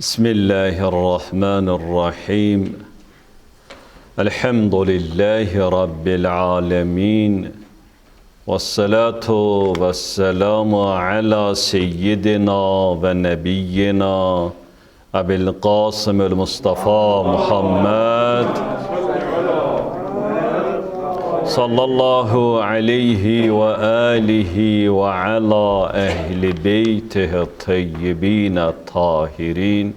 بسم الله الرحمن الرحيم. الحمد لله رب العالمين. والصلاة والسلام على سيدنا ونبينا أبي القاسم المصطفى محمد صلى الله عليه وآله وعلى أهل بيته الطيبين الطاهرين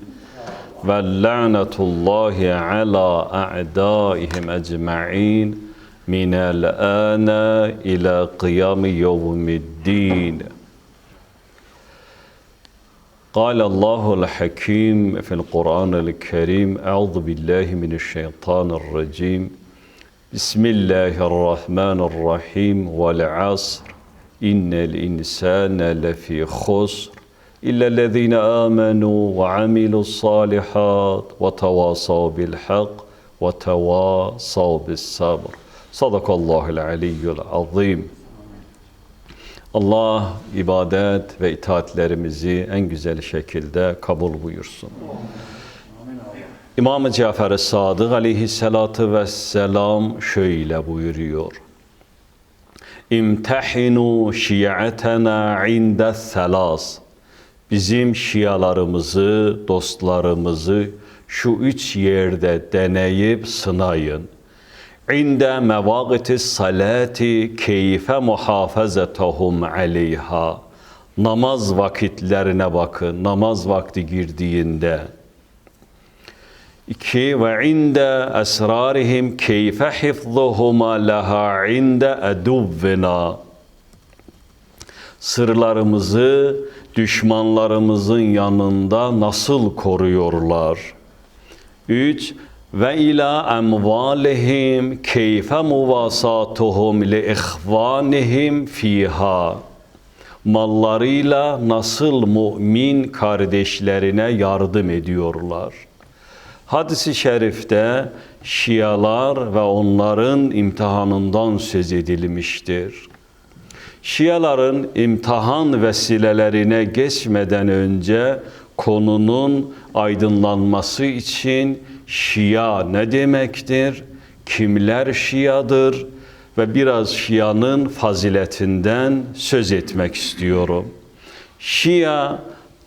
واللعنة الله على أعدائهم أجمعين من الآن إلى قيام يوم الدين. قال الله الحكيم في القرآن الكريم أعوذ بالله من الشيطان الرجيم. بسم الله الرحمن الرحيم والعصر إن الإنسان لفي خسر إلا الذين آمنوا وعملوا الصالحات وتواصوا بالحق وتواصوا بالصبر صدق الله العلي العظيم Allah ibadet ve itaatlerimizi en güzel şekilde kabul buyursun. İmam-ı Cafer-i Sadık aleyhissalatu vesselam şöyle buyuruyor. İmtehinu şi'atena inde selas. Bizim şialarımızı, dostlarımızı şu üç yerde deneyip sınayın. İnde mevagiti salati keyfe muhafazetahum aleyha. Namaz vakitlerine bakın, namaz vakti girdiğinde. İki ve inde esrarihim keyfe hifzuhuma laha inde eduvvina. Sırlarımızı düşmanlarımızın yanında nasıl koruyorlar? Üç, ve ila emvalihim keyfe muvasatuhum li ihvanihim fiha. Mallarıyla nasıl mümin kardeşlerine yardım ediyorlar? Hadis-i şerifte Şialar ve onların imtihanından söz edilmiştir. Şiaların imtihan vesilelerine geçmeden önce konunun aydınlanması için Şia ne demektir? Kimler Şiadır? Ve biraz Şia'nın faziletinden söz etmek istiyorum. Şia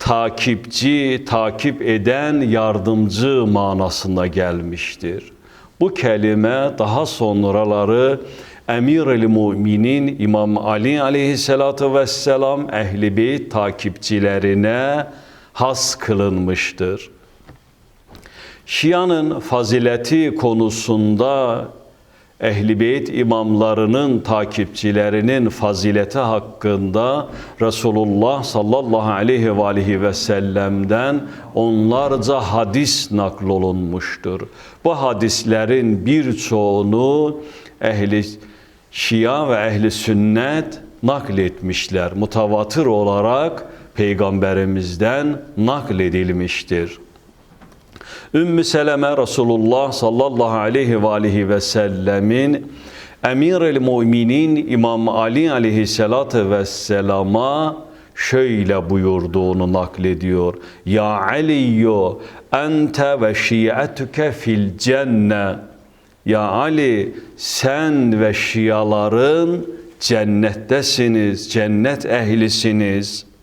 takipçi, takip eden, yardımcı manasına gelmiştir. Bu kelime daha sonraları Emir-i Müminin İmam Ali aleyhissalatu vesselam ehli beyt takipçilerine has kılınmıştır. Şia'nın fazileti konusunda Ehl-i Beyt imamlarının takipçilerinin fazileti hakkında Resulullah sallallahu aleyhi ve aleyhi ve sellem'den onlarca hadis naklolunmuştur. Bu hadislerin birçoğunu ehli Şia ve ehli sünnet nakletmişler. Mutavatır olarak peygamberimizden nakledilmiştir. Ümmü Seleme Resulullah sallallahu aleyhi ve aleyhi ve sellemin Emir-el Müminin İmam Ali aleyhissalatü vesselama şöyle buyurduğunu naklediyor. Ya Aliyyo ente ve şi'etuke fil cenne. Ya Ali sen ve şiaların cennettesiniz, cennet ehlisiniz.''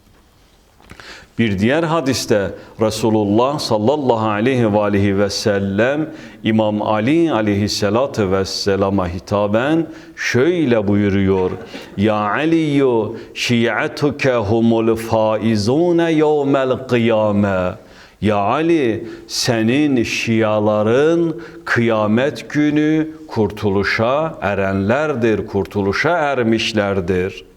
Bir diğer hadiste Resulullah sallallahu aleyhi ve aleyhi ve sellem İmam Ali aleyhissalatu vesselama hitaben şöyle buyuruyor. Ya Aliyu şi'atuke humul faizune yevmel kıyame. Ya Ali senin şiaların kıyamet günü kurtuluşa erenlerdir, kurtuluşa ermişlerdir.''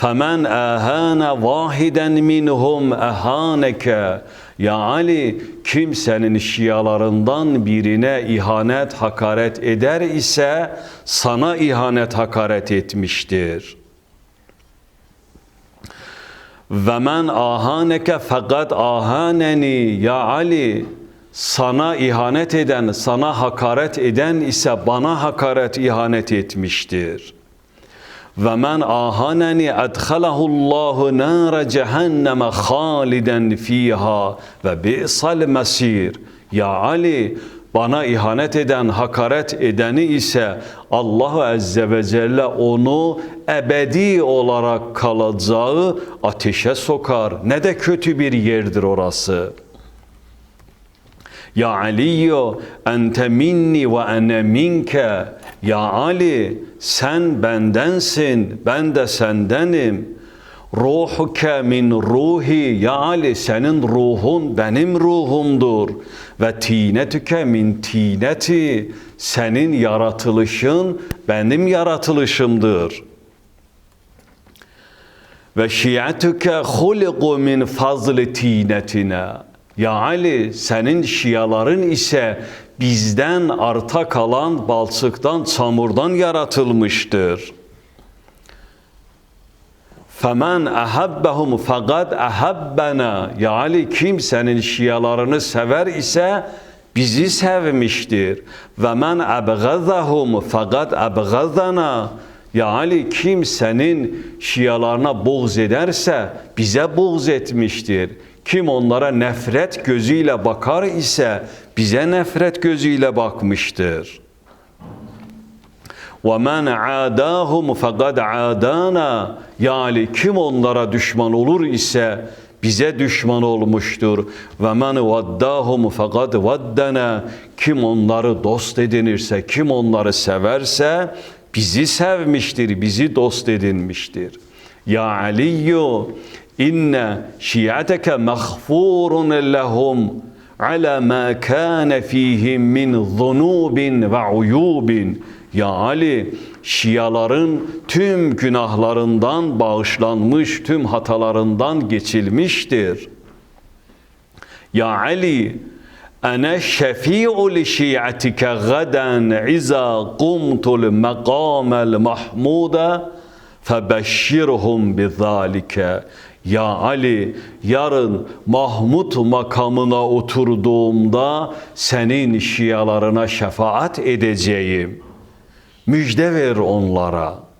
فَمَنْ اَهَانَ وَاحِدًا مِنْهُمْ اَهَانَكَ Ya Ali kimsenin şialarından birine ihanet, hakaret eder ise sana ihanet, hakaret etmiştir. Ve men ahaneke fakat ahaneni ya Ali sana ihanet eden, sana hakaret eden ise bana hakaret, ihanet etmiştir.'' Ve men ahaneni adhalahu Allahu nar cehenneme haliden fiha ve bi'sal mesir. Ya Ali bana ihanet eden, hakaret edeni ise Allah Azze ve Celle onu ebedi olarak kalacağı ateşe sokar. Ne de kötü bir yerdir orası. Ya Aliyo ente minni ve ene minke. Ya Ali sen bendensin, ben de sendenim. Ruhuke min ruhi. Ya Ali senin ruhun benim ruhumdur. Ve tinetüke min tineti. Senin yaratılışın benim yaratılışımdır. Ve şiatüke huliku min fazli tinetine. Ya Ali senin şiaların ise bizden arta kalan balçıktan, çamurdan yaratılmıştır. Femen ahabbahum fakat ahabbena. Ya Ali kim senin şialarını sever ise bizi sevmiştir. Ve men abgazahum fakat abgazana. Ya Ali kim senin şialarına buğz ederse bize buğz etmiştir. Kim onlara nefret gözüyle bakar ise bize nefret gözüyle bakmıştır. وَمَنْ عَادَاهُمْ فَقَدْ عَادَانَا Yani kim onlara düşman olur ise bize düşman olmuştur. وَمَنْ وَدَّاهُمْ فَقَدْ وَدَّنَا Kim onları dost edinirse, kim onları severse bizi sevmiştir, bizi dost edinmiştir. Ya Aliyyu inne şiateke mağfurun lehum ala ma kana fihim min zunubin ve uyubin. Ya Ali, Şiaların tüm günahlarından bağışlanmış, tüm hatalarından geçilmiştir. Ya Ali, Ana şefi'u li şi'atike gaden iza qumtul meqamel mahmuda febeşşirhum bizalike. Ya Ali yarın Mahmud makamına oturduğumda senin şialarına şefaat edeceğim. Müjde ver onlara.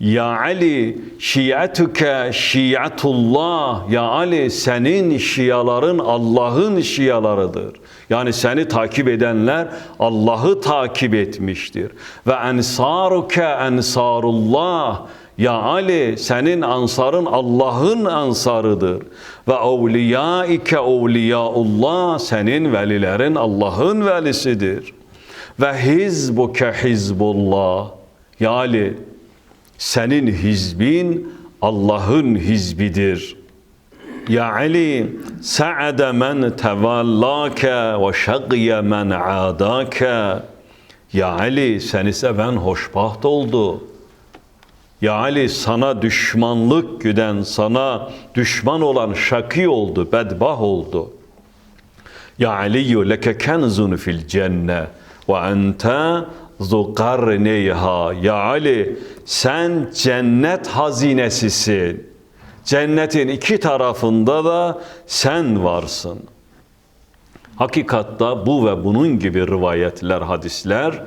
Ya Ali şiatuke şiatullah Ya Ali senin şiaların Allah'ın şialarıdır. Yani seni takip edenler Allah'ı takip etmiştir. Ve ensaruke ensarullah ya Ali senin ansarın Allah'ın ansarıdır. Ve evliyaike evliyaullah senin velilerin Allah'ın velisidir. Ve hizbuke hizbullah. Ya Ali senin hizbin Allah'ın hizbidir. Ya Ali, sa'ade men tevallake ve şagiye men adake. Ya Ali, seni seven hoşbaht oldu. Ya Ali, sana düşmanlık güden, sana düşman olan şaki oldu, bedbah oldu. Ya Ali, leke kenzun fil cenne ve ente zukarneyha. Ya Ali sen cennet hazinesisin. Cennetin iki tarafında da sen varsın. Hakikatta bu ve bunun gibi rivayetler, hadisler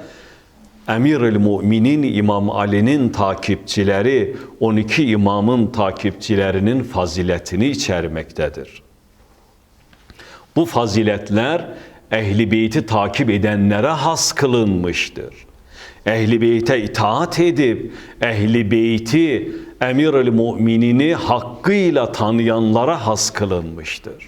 Emirül Müminin İmam Ali'nin takipçileri 12 imamın takipçilerinin faziletini içermektedir. Bu faziletler Ehli Beyt'i takip edenlere has kılınmıştır. Ehli Beyt'e itaat edip Ehli Beyt'i Emirül Müminini hakkıyla tanıyanlara has kılınmıştır.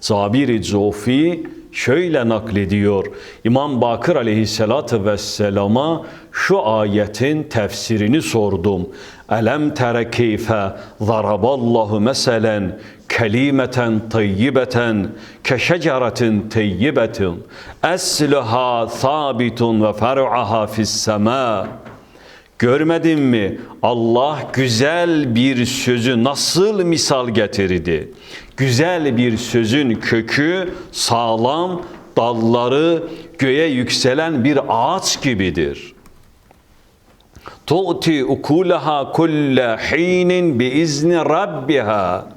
Zabir-i Zofi şöyle naklediyor. İmam Bakır aleyhissalatü vesselama şu ayetin tefsirini sordum. Elem tere keyfe zaraballahu meselen kelimeten tayyibeten keşeceretin tayyibetin esluha sabitun ve fer'aha fis sema Görmedin mi? Allah güzel bir sözü nasıl misal getirdi? Güzel bir sözün kökü sağlam, dalları göğe yükselen bir ağaç gibidir. Tu'ti ukulaha kulle hinin bi izni rabbiha.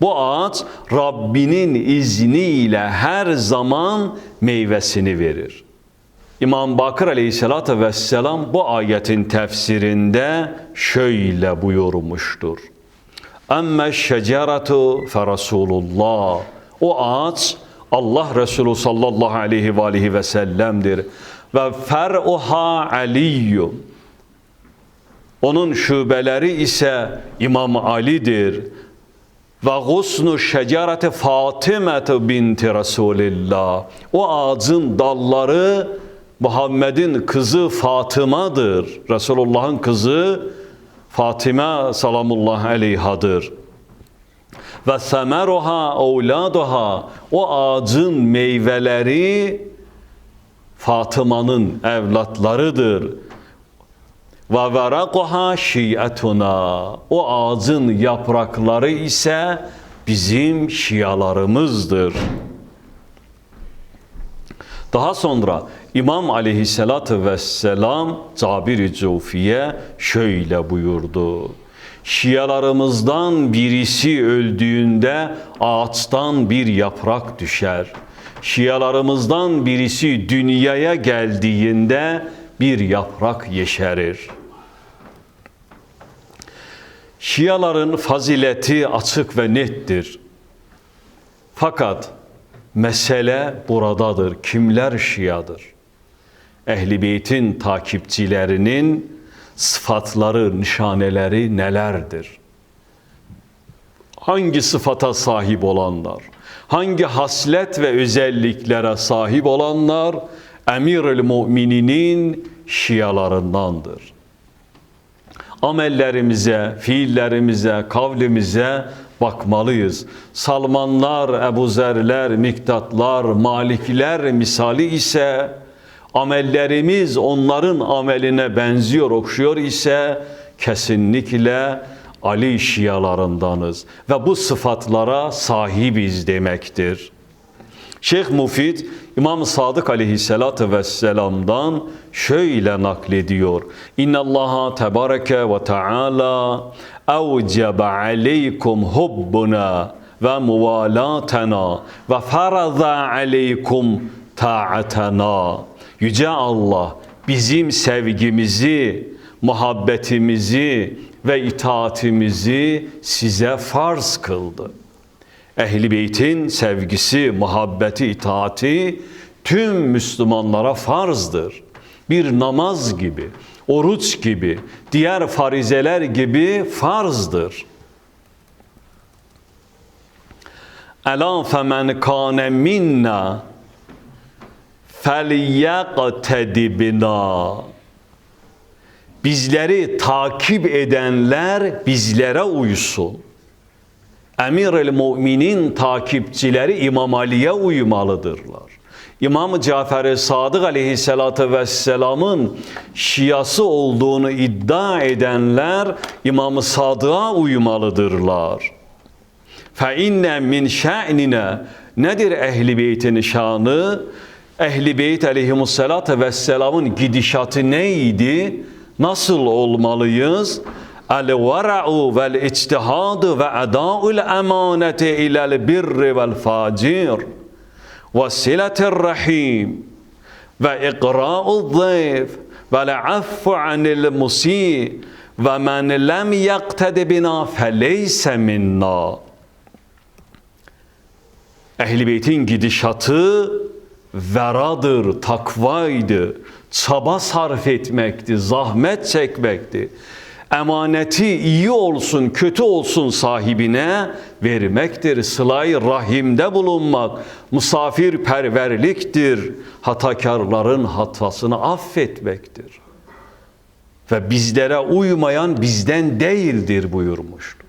Bu ağaç Rabbinin izniyle her zaman meyvesini verir. İmam Bakır aleyhissalatü vesselam bu ayetin tefsirinde şöyle buyurmuştur. Emme şeceretu fe Resulullah. O ağaç Allah Resulü sallallahu aleyhi ve aleyhi ve sellem'dir. Ve fer'uha aliyyum. Onun şubeleri ise İmam Ali'dir. Ve gusnu şecereti Fatime binti Resulillah. O ağacın dalları Muhammed'in kızı Fatıma'dır. Resulullah'ın kızı Fatime salamullah aleyhadır. Ve semeruha evladuha o ağacın meyveleri Fatıma'nın evlatlarıdır. Ve verakuha şiatuna o ağacın yaprakları ise bizim şialarımızdır. Daha sonra İmam aleyhissalatü vesselam Cabir-i Cevfiye şöyle buyurdu. Şialarımızdan birisi öldüğünde ağaçtan bir yaprak düşer. Şialarımızdan birisi dünyaya geldiğinde bir yaprak yeşerir. Şiaların fazileti açık ve nettir. Fakat mesele buradadır. Kimler Şiadır? Ehli Beyt'in takipçilerinin sıfatları, nişaneleri nelerdir? Hangi sıfata sahip olanlar? Hangi haslet ve özelliklere sahip olanlar Emir-ül Mu'mininin şialarındandır. Amellerimize, fiillerimize, kavlimize bakmalıyız. Salmanlar, Ebu Zerler, Miktatlar, Malikler misali ise amellerimiz onların ameline benziyor, okşuyor ise kesinlikle Ali şialarındanız ve bu sıfatlara sahibiz demektir. Şeyh Mufid İmam Sadık aleyhissalatü vesselam'dan şöyle naklediyor. İnna Allaha tebareke ve teala evcebe aleykum hubbuna ve muvalatena ve faraza aleykum taatena. Yüce Allah bizim sevgimizi, muhabbetimizi ve itaatimizi size farz kıldı. Ehli beytin sevgisi, muhabbeti, itaati tüm Müslümanlara farzdır. Bir namaz gibi, oruç gibi, diğer farizeler gibi farzdır. Ela femen kâne minna felyaqtedi bina. Bizleri takip edenler bizlere uysun. Emir-el Müminin takipçileri İmam Ali'ye uymalıdırlar. İmam Cafer-i Sadık aleyhissalatü vesselamın şiası olduğunu iddia edenler İmam-ı Sadık'a uymalıdırlar. İnne min şe'nine nedir ehli beytin şanı? Ehli beyt aleyhimussalatü vesselamın gidişatı neydi? Nasıl olmalıyız? El-vera'u vel ictihadu ve eda'ul emaneti ilel birri vel facir ve siletir rahim ve ikra'u zayıf ve le'affu anil musi ve men lem yaktedi bina feleyse minna. Ehl-i gidişatı veradır, takvaydı, çaba sarf etmekti, zahmet çekmekti. Emaneti iyi olsun, kötü olsun sahibine vermektir. Sıla-i rahimde bulunmak, misafirperverliktir. Hatakarların hatasını affetmektir. Ve bizlere uymayan bizden değildir buyurmuştur.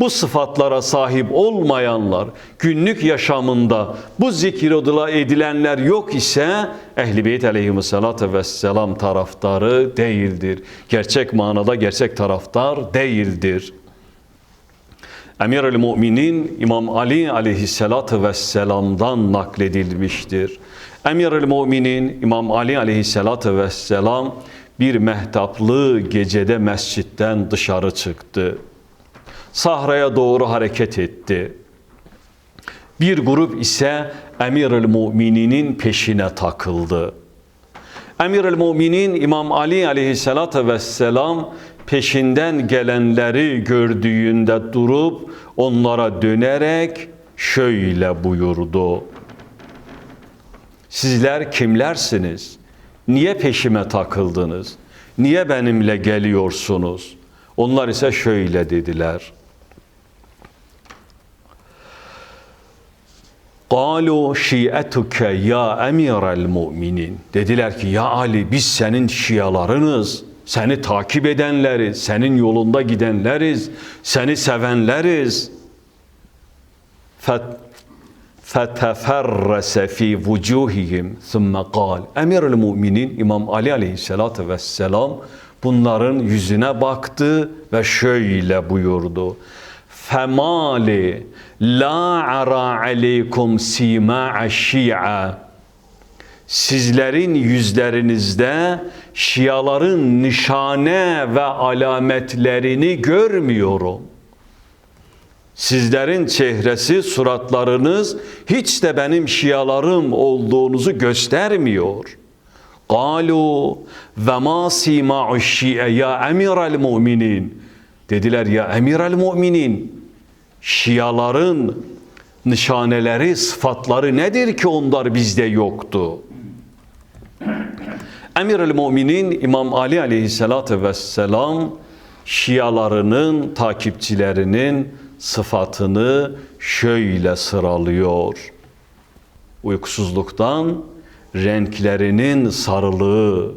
Bu sıfatlara sahip olmayanlar, günlük yaşamında bu zikir edilenler yok ise Ehl-i Beyt aleyhissalatü vesselam taraftarı değildir. Gerçek manada gerçek taraftar değildir. Emir-ül Müminin İmam Ali aleyhissalatü vesselam'dan nakledilmiştir. Emir-ül Müminin İmam Ali aleyhissalatü vesselam bir mehtaplı gecede mescitten dışarı çıktı sahraya doğru hareket etti. Bir grup ise Emirül Mu'mininin peşine takıldı. Emirül Müminin İmam Ali aleyhissalatü vesselam peşinden gelenleri gördüğünde durup onlara dönerek şöyle buyurdu. Sizler kimlersiniz? Niye peşime takıldınız? Niye benimle geliyorsunuz? Onlar ise şöyle dediler. قَالُوا şi'etuke ya emirel mu'minin. Dediler ki ya Ali biz senin şialarınız, seni takip edenleriz, senin yolunda gidenleriz, seni sevenleriz. Fet- فَتَفَرَّسَ ف۪ي وُجُوهِهِمْ ثُمَّ قال Emirül Müminin İmam Ali Aleyhisselatü Vesselam bunların yüzüne baktı ve şöyle buyurdu. فَمَالِ La ara aleykum sima'a şi'a. Sizlerin yüzlerinizde şiaların nişane ve alametlerini görmüyorum. Sizlerin çehresi, suratlarınız hiç de benim şialarım olduğunuzu göstermiyor. Kalu ve ma sima'u şi'e ya Emir emirel mu'minin. Dediler ya Emir emirel mu'minin Şiaların nişaneleri, sıfatları nedir ki onlar bizde yoktu? Emirel Müminin İmam Ali Aleyhisselatü Vesselam Şialarının, takipçilerinin sıfatını şöyle sıralıyor. Uykusuzluktan renklerinin sarılığı,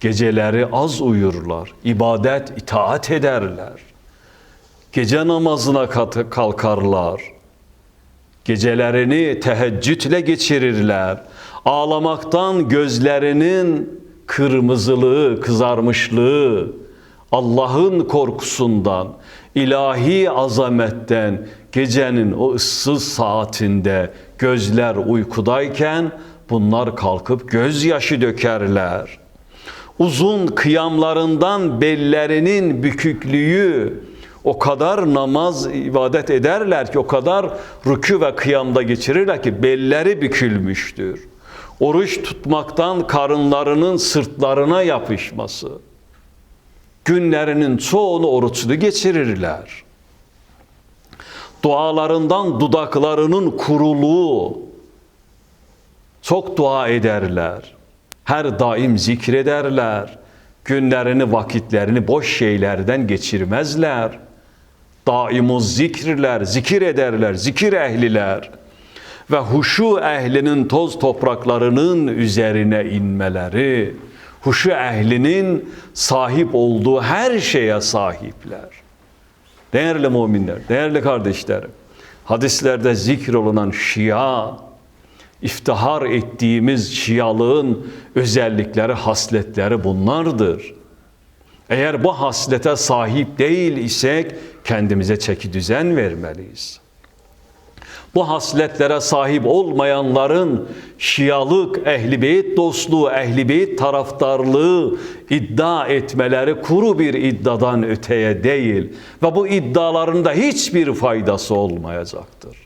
geceleri az uyurlar, ibadet, itaat ederler. Gece namazına kalkarlar. Gecelerini teheccüdle geçirirler. Ağlamaktan gözlerinin kırmızılığı, kızarmışlığı, Allah'ın korkusundan, ilahi azametten gecenin o ıssız saatinde gözler uykudayken bunlar kalkıp gözyaşı dökerler. Uzun kıyamlarından bellerinin büküklüğü o kadar namaz ibadet ederler ki o kadar rükü ve kıyamda geçirirler ki belleri bükülmüştür. Oruç tutmaktan karınlarının sırtlarına yapışması günlerinin çoğunu oruçlu geçirirler. Dualarından dudaklarının kuruluğu, çok dua ederler. Her daim zikrederler. Günlerini, vakitlerini boş şeylerden geçirmezler. Daimuz zikirler, zikir ederler, zikir ehliler. Ve huşu ehlinin toz topraklarının üzerine inmeleri, huşu ehlinin sahip olduğu her şeye sahipler. Değerli müminler, değerli kardeşlerim, hadislerde zikrolunan şia, iftihar ettiğimiz şialığın özellikleri, hasletleri bunlardır. Eğer bu haslete sahip değil isek kendimize çeki düzen vermeliyiz bu hasletlere sahip olmayanların şialık, ehli beyt dostluğu, ehli beyt taraftarlığı iddia etmeleri kuru bir iddiadan öteye değil ve bu iddialarında hiçbir faydası olmayacaktır.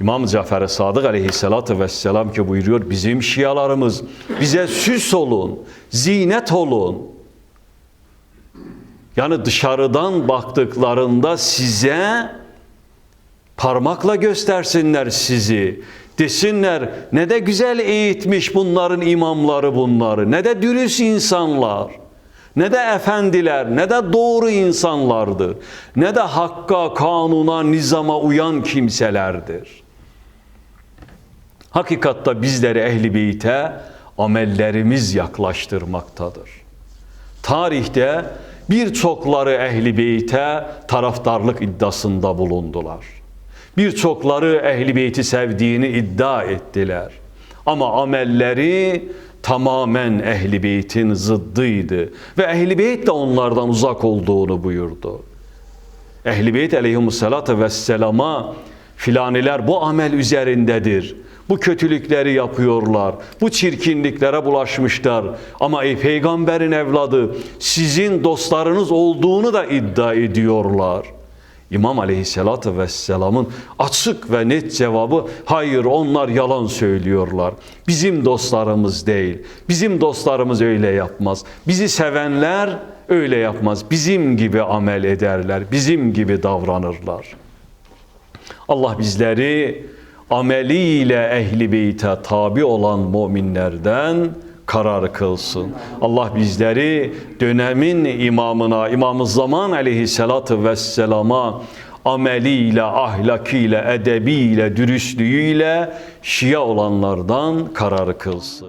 İmam Cafer-i Sadık aleyhissalatü vesselam ki buyuruyor bizim şialarımız bize süs olun, zinet olun. Yani dışarıdan baktıklarında size Parmakla göstersinler sizi. Desinler ne de güzel eğitmiş bunların imamları bunları. Ne de dürüst insanlar. Ne de efendiler, ne de doğru insanlardır. Ne de hakka, kanuna, nizama uyan kimselerdir. Hakikatta bizleri ehli beyte amellerimiz yaklaştırmaktadır. Tarihte birçokları ehli beyte taraftarlık iddiasında bulundular. Birçokları ehli beyti sevdiğini iddia ettiler. Ama amelleri tamamen ehli beytin zıddıydı ve ehli beyt de onlardan uzak olduğunu buyurdu. Ehli beyt aleyhimussalatu vesselama filaniler bu amel üzerindedir. Bu kötülükleri yapıyorlar. Bu çirkinliklere bulaşmışlar. Ama ey peygamberin evladı sizin dostlarınız olduğunu da iddia ediyorlar.'' İmam Aleyhisselatü Vesselam'ın açık ve net cevabı hayır onlar yalan söylüyorlar. Bizim dostlarımız değil. Bizim dostlarımız öyle yapmaz. Bizi sevenler öyle yapmaz. Bizim gibi amel ederler. Bizim gibi davranırlar. Allah bizleri ameliyle ehli beyte tabi olan müminlerden karar kılsın. Allah bizleri dönemin imamına, İmam-ı Zaman aleyhissalatu vesselama ameliyle, ahlakıyla, edebiyle, dürüstlüğüyle Şia olanlardan karar kılsın.